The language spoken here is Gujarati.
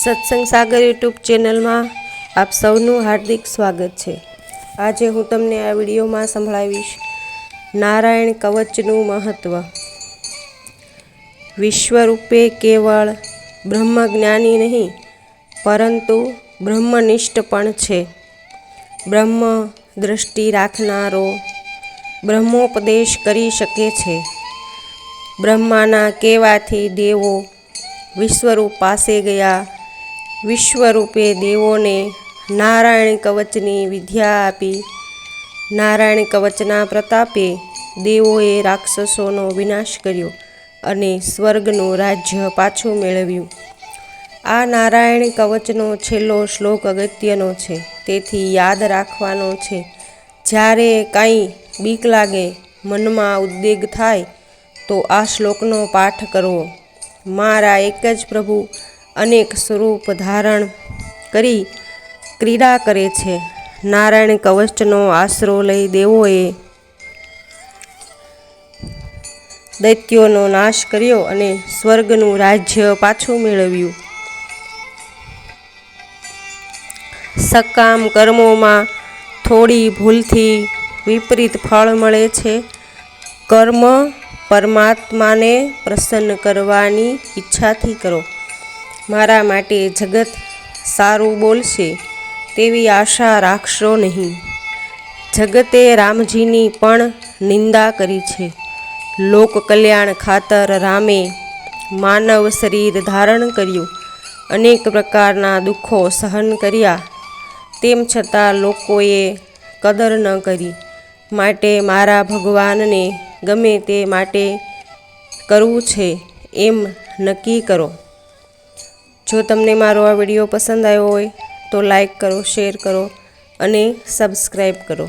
સત્સંગ સાગર યુટ્યુબ ચેનલમાં આપ સૌનું હાર્દિક સ્વાગત છે. આજે હું તમને આ વિડીયોમાં સંભળાવીશ નારાયણ કવચનું મહત્ત્વ વિશ્વરૂપે કેવળ બ્રહ્મજ્ઞાની નહીં, પરંતુ બ્રહ્મનિષ્ઠ પણ છે. બ્રહ્મ દ્રષ્ટિ રાખનારો બ્રહ્મોપદેશ કરી શકે છે. બ્રહ્માના કહેવાથી દેવો વિશ્વરૂપ પાસે ગયા વિશ્વરૂપે દેવોને નારાયણ કવચની વિદ્યા આપી. નારાયણ કવચના પ્રતાપે દેવોએ રાક્ષસોનો વિનાશ કર્યો અને સ્વર્ગનું રાજ્ય પાછું મેળવ્યું. આ નારાયણ કવચનો છેલ્લો શ્લોક અગત્યનો છે. તેથી યાદ રાખવાનો છે, જ્યારે કાંઈ બીક લાગે, મનમાં ઉદ્વેગ થાય, તો આ શ્લોકનો પાઠ કરવો. મારા એક જ પ્રભુ અનેક સ્વરૂપ ધારણ કરી ક્રીડા કરે છે. નારાયણ કવચનો આશરો લઈ દેવોએ દૈત્યોનો નાશ કર્યો અને સ્વર્ગનું રાજ્ય પાછું મેળવ્યું. સકામ કર્મોમાં થોડી ભૂલથી વિપરીત ફળ મળે છે. કર્મ પરમાત્માને પ્રસન્ન કરવાની ઈચ્છાથી કરો. મારા માટે જગત સારું બોલશે તેવી આશા રાખશો નહીં. જગતે રામજીની પણ નિંદા કરી છે. લોક કલ્યાણ ખાતર રામે માનવ શરીર ધારણ કર્યું. અનેક પ્રકારના દુઃખો સહન કર્યા. તેમ છતાં લોકોએ કદર ન કરી. માટે મારા ભગવાનને ગમે તે માટે કરવું છે એમ નક્કી કરો. જો તમને મારો આ વીડિયો પસંદ આવ્યો હોય તો લાઈક કરો, શેર કરો અને સબસ્ક્રાઈબ કરો.